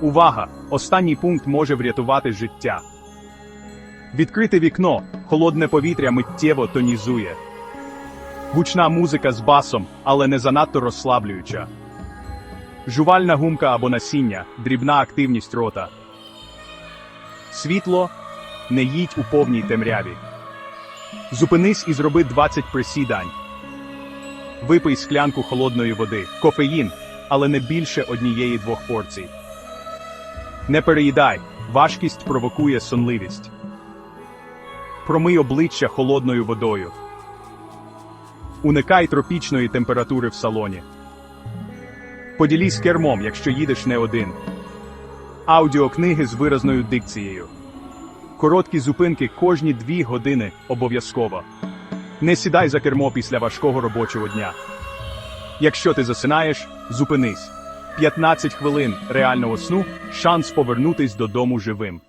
Увага! Останній пункт може врятувати життя. Відкрите вікно, холодне повітря миттєво тонізує. Гучна музика з басом, але не занадто розслаблююча. Жувальна гумка або насіння, дрібна активність рота. Світло не їдь у повній темряві. Зупинись і зроби 20 присідань. Випий склянку холодної води, кофеїн, але не більше однієї двох порцій. Не переїдай, важкість провокує сонливість. Промий обличчя холодною водою. Уникай тропічної температури в салоні. Поділись кермом, якщо їдеш не один. Аудіокниги з виразною дикцією. Короткі зупинки кожні дві години обов'язково. Не сідай за кермо після важкого робочого дня. Якщо ти засинаєш, зупинись. 15 хвилин реального сну шанс повернутись додому живим.